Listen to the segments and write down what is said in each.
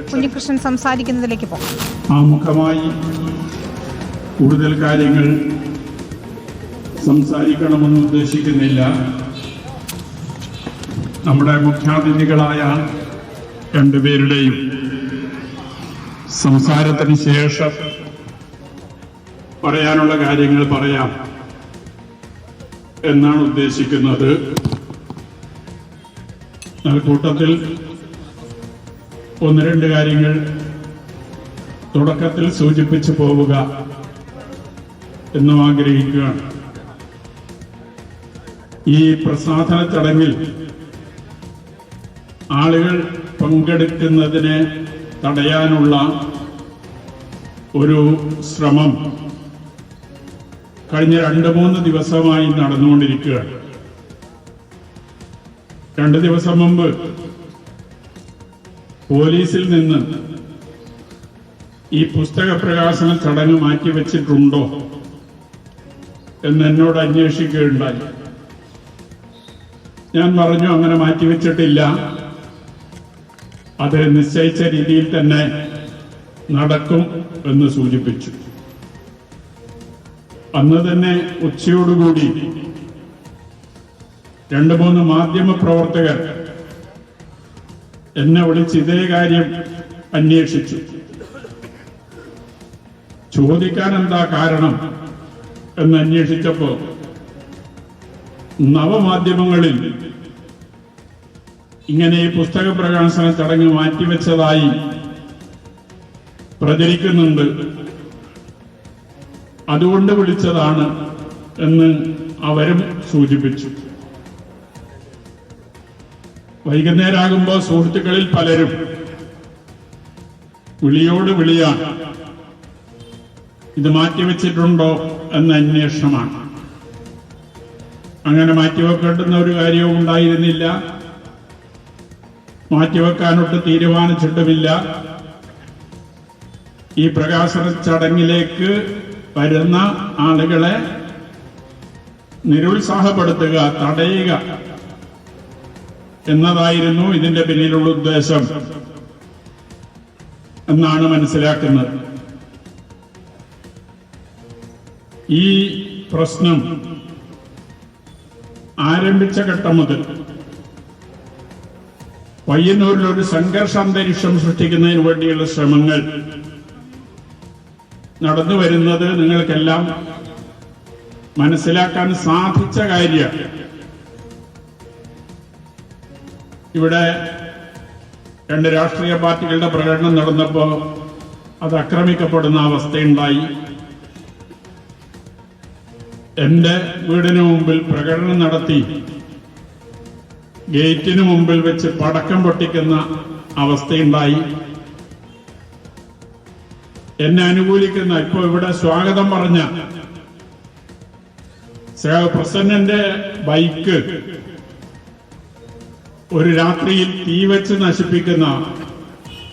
കുഞ്ഞികൃഷ്ണൻ സംസാരിക്കുന്നതിലേക്ക് പോകാം. ആമുഖമായി കൂടുതൽ കാര്യങ്ങൾ സംസാരിക്കണമെന്ന് ഉദ്ദേശിക്കുന്നില്ല. നമ്മുടെ മുഖ്യാതിഥികളായ രണ്ടുപേരുടെയും സംസാരത്തിന് ശേഷം പറയാനുള്ള കാര്യങ്ങൾ പറയാം എന്നാണ് ഉദ്ദേശിക്കുന്നത്. കൂട്ടത്തിൽ ഒന്ന് രണ്ട് കാര്യങ്ങൾ തുടക്കത്തിൽ സൂചിപ്പിച്ചു പോവുക എന്നും ആഗ്രഹിക്കുകയാണ്. ഈ പ്രസാധന ചടങ്ങിൽ ആളുകൾ പങ്കെടുക്കുന്നതിനെ തടയാനുള്ള ഒരു ശ്രമം കഴിഞ്ഞ രണ്ട് മൂന്ന് ദിവസമായി നടന്നുകൊണ്ടിരിക്കുകയാണ്. രണ്ട് ദിവസം മുമ്പ് പോലീസിൽ നിന്ന് ഈ പുസ്തക പ്രകാശന ചടങ്ങ് മാറ്റിവെച്ചിട്ടുണ്ടോ എന്ന് എന്നോട് അന്വേഷിക്കുകയുണ്ടായി. ഞാൻ പറഞ്ഞു അങ്ങനെ മാറ്റിവെച്ചിട്ടില്ല. അത് നിശ്ചയിച്ച രീതിയിൽ തന്നെ നടക്കും എന്ന് സൂചിപ്പിച്ചു. അന്ന് തന്നെ ഉച്ചയോടുകൂടി രണ്ട് മൂന്ന് മാധ്യമ പ്രവർത്തകർ എന്നെ വിളിച്ച് ഇതേ കാര്യം അന്വേഷിച്ചു. ചോദിക്കാൻ എന്താ കാരണം എന്ന് അന്വേഷിച്ചപ്പോ നവമാധ്യമങ്ങളിൽ ഇങ്ങനെ ഈ പുസ്തക പ്രകാശന ചടങ്ങ് മാറ്റിവെച്ചതായി പ്രചരിക്കുന്നുണ്ട്. അതുകൊണ്ട് വിളിച്ചതാണ് എന്ന് അവരും സൂചിപ്പിച്ചു. വൈകുന്നേരമാകുമ്പോൾ സുഹൃത്തുക്കളിൽ പലരും വിളിയോട് വിളിയാണ് ഇത് മാറ്റിവെച്ചിട്ടുണ്ടോ? എന്ന അന്വേഷണമാണ്. അങ്ങനെ മാറ്റിവെക്കേണ്ടുന്ന ഒരു കാര്യവും ഉണ്ടായിരുന്നില്ല. മാറ്റിവെക്കാനൊട്ട് തീരുമാനിച്ചിട്ടുമില്ല. ഈ പ്രകാശന ചടങ്ങിലേക്ക് വരുന്ന ആളുകളെ നിരുത്സാഹപ്പെടുത്തുക തടയുക എന്നതായിരുന്നു ഇതിന്റെ പിന്നിലുള്ള ഉദ്ദേശം. എന്നാണ് മനസ്സിലാക്കുന്നത്. ഈ പ്രശ്നം ആരംഭിച്ച ഘട്ടം മുതൽ പയ്യന്നൂരിൽ ഒരു സംഘർഷ അന്തരീക്ഷം സൃഷ്ടിക്കുന്നതിന് വേണ്ടിയുള്ള ശ്രമങ്ങൾ നടന്നു വരുന്നത് നിങ്ങൾക്കെല്ലാം മനസ്സിലാക്കാൻ സാധിച്ച കാര്യം. ഇവിടെ രണ്ട് രാഷ്ട്രീയ പാർട്ടികളുടെ പ്രകടനം നടന്നപ്പോൾ അത് ആക്രമിക്കപ്പെടുന്ന അവസ്ഥയുണ്ടായി. എന്റെ വീടിന് മുമ്പിൽ പ്രകടനം നടത്തി ഗേറ്റിന് മുമ്പിൽ വെച്ച് പടക്കം പൊട്ടിക്കുന്ന അവസ്ഥയുണ്ടായി. എന്നെ അനുകൂലിക്കുന്ന ഇപ്പൊ ഇവിടെ സ്വാഗതം പറഞ്ഞ പ്രസന്നന്റെ ബൈക്ക് ഒരു രാത്രിയിൽ തീ വെച്ച് നശിപ്പിക്കുന്ന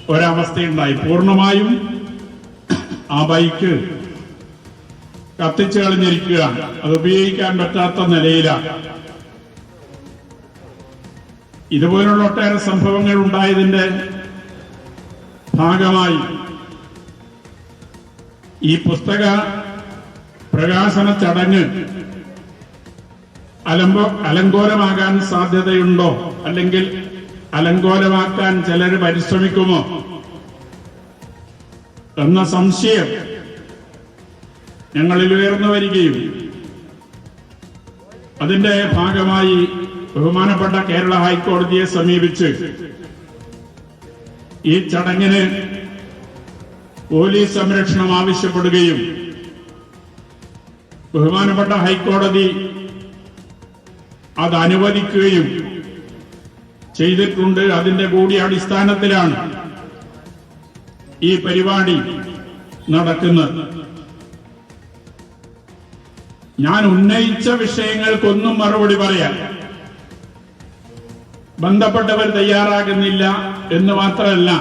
ഒരവസ്ഥയുണ്ടായി. പൂർണമായും ആ ബൈക്ക് കത്തിച്ചു കളഞ്ഞിരിക്കുകയാണ് അത് ഉപയോഗിക്കാൻ പറ്റാത്ത നിലയിലാണ്. ഇതുപോലുള്ള ഒട്ടേറെ സംഭവങ്ങൾ ഉണ്ടായതിന്റെ ഭാഗമായി ഈ പുസ്തക പ്രകാശന ചടങ്ങ് അലമ്പോ അലങ്കോലമാകാൻ സാധ്യതയുണ്ടോ? അല്ലെങ്കിൽ അലങ്കോലമാക്കാൻ ചിലർ പരിശ്രമിക്കുമോ? എന്ന സംശയം ഞങ്ങളിൽ ഉയർന്നു വരികയും അതിന്റെ ഭാഗമായി ബഹുമാനപ്പെട്ട കേരള ഹൈക്കോടതിയെ സമീപിച്ച് ഈ ചടങ്ങിന് പോലീസ് സംരക്ഷണം ആവശ്യപ്പെടുകയും ബഹുമാനപ്പെട്ട ഹൈക്കോടതി അത് അനുവദിക്കുകയും ചെയ്തിട്ടുണ്ട്. അതിന്റെ കൂടി അടിസ്ഥാനത്തിലാണ് ഈ പരിപാടി നടക്കുന്നത്. ഞാൻ ഉന്നയിച്ച വിഷയങ്ങൾക്കൊന്നും മറുപടി പറയാം ബന്ധപ്പെട്ടവർ തയ്യാറാകുന്നില്ല എന്ന് മാത്രമല്ല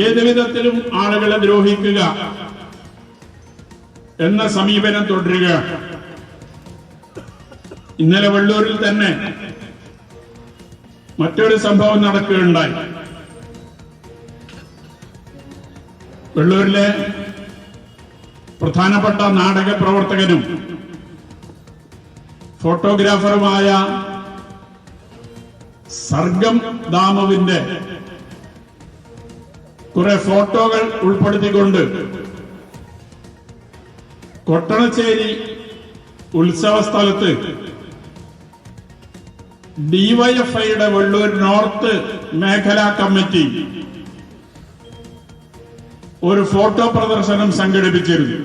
ഏത് വിധത്തിലും ആളുകളെ ദ്രോഹിക്കുക എന്ന സമീപനം തുടരുക. ഇന്നലെ വെള്ളൂരിൽ തന്നെ മറ്റൊരു സംഭവം നടക്കുകയുണ്ടായി. വെള്ളൂരിലെ പ്രധാനപ്പെട്ട നാടക പ്രവർത്തകനും ഫോട്ടോഗ്രാഫറുമായ സർഗം ദാമുവിന്റെ കുറെ ഫോട്ടോകൾ ഉൾപ്പെടുത്തിക്കൊണ്ട് കൊട്ടണശ്ശേരി ഉത്സവ സ്ഥലത്ത് ഡിവൈഎഫ്ഐയുടെ വെള്ളൂർ നോർത്ത് മേഖലാ കമ്മിറ്റി ഒരു ഫോട്ടോ പ്രദർശനം സംഘടിപ്പിച്ചിരുന്നു.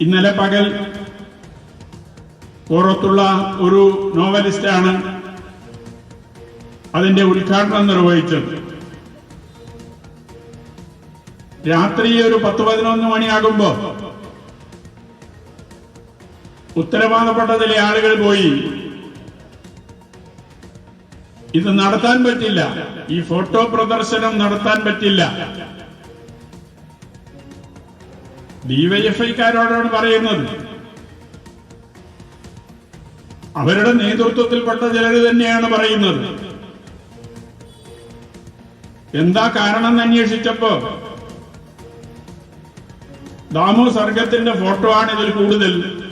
ഇന്നലെ പകൽ പുറത്തുള്ള ഒരു നോവലിസ്റ്റാണ് അതിന്റെ ഉദ്ഘാടനം നിർവഹിച്ചത്. രാത്രി ഒരു പത്ത് പതിനൊന്ന് മണിയാകുമ്പോ ഉത്തരവാദപ്പെട്ട ചില ആളുകൾ പോയി. ഇത് നടത്താൻ പറ്റില്ല. ഈ ഫോട്ടോ പ്രദർശനം നടത്താൻ പറ്റില്ല. ഡിവൈഎഫ്ഐക്കാരോടാണ് പറയുന്നത്. അവരുടെ നേതൃത്വത്തിൽപ്പെട്ട ചിലർ തന്നെയാണ് പറയുന്നത്. എന്താ കാരണം അന്വേഷിച്ചപ്പോ? ദാമു സർഗത്തിന്റെ ഫോട്ടോ ആണ് ഇതിൽ കൂടുതൽ.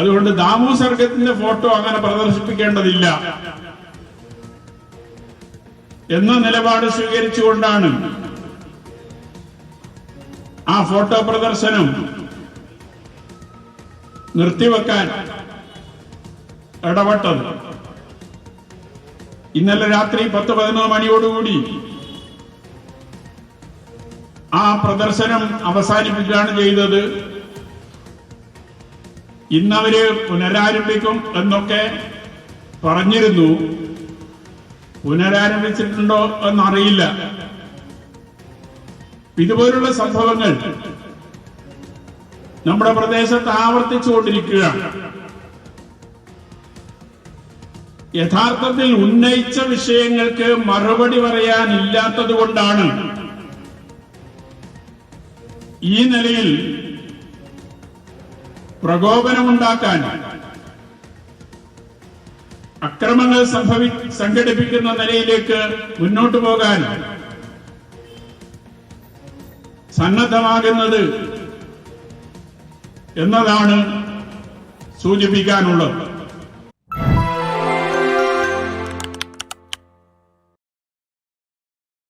അതുകൊണ്ട് ദാമു സർഗത്തിന്റെ ഫോട്ടോ അങ്ങനെ പ്രദർശിപ്പിക്കേണ്ടതില്ല. എന്ന നിലപാട് സ്വീകരിച്ചുകൊണ്ടാണ് ആ ഫോട്ടോ പ്രദർശനം നിർത്തിവെക്കാൻ ഇടപെട്ടത്. ഇന്നലെ രാത്രി പത്ത് പതിനൊന്ന് മണിയോടുകൂടി ആ പ്രദർശനം അവസാനിപ്പിക്കുകയാണ് ചെയ്തത്. ഇന്നവര് പുനരാരംഭിക്കും എന്നൊക്കെ പറഞ്ഞിരുന്നു. പുനരാരംഭിച്ചിട്ടുണ്ടോ എന്നറിയില്ല. ഇതുപോലുള്ള സംഭവങ്ങൾ നമ്മുടെ പ്രദേശത്ത് ആവർത്തിച്ചുകൊണ്ടിരിക്കുകയാണ്. യഥാർത്ഥത്തിൽ ഉന്നയിച്ച വിഷയങ്ങൾക്ക് മറുപടി പറയാനില്ലാത്തത് കൊണ്ടാണ് ഈ നിലയിൽ പ്രകോപനമുണ്ടാക്കാൻ അക്രമങ്ങൾ സംഭവി സംഘടിപ്പിക്കുന്ന നിലയിലേക്ക് മുന്നോട്ടു പോകാൻ സന്നദ്ധമാകുന്നത് എന്നതാണ് സൂചിപ്പിക്കാനുള്ളത്.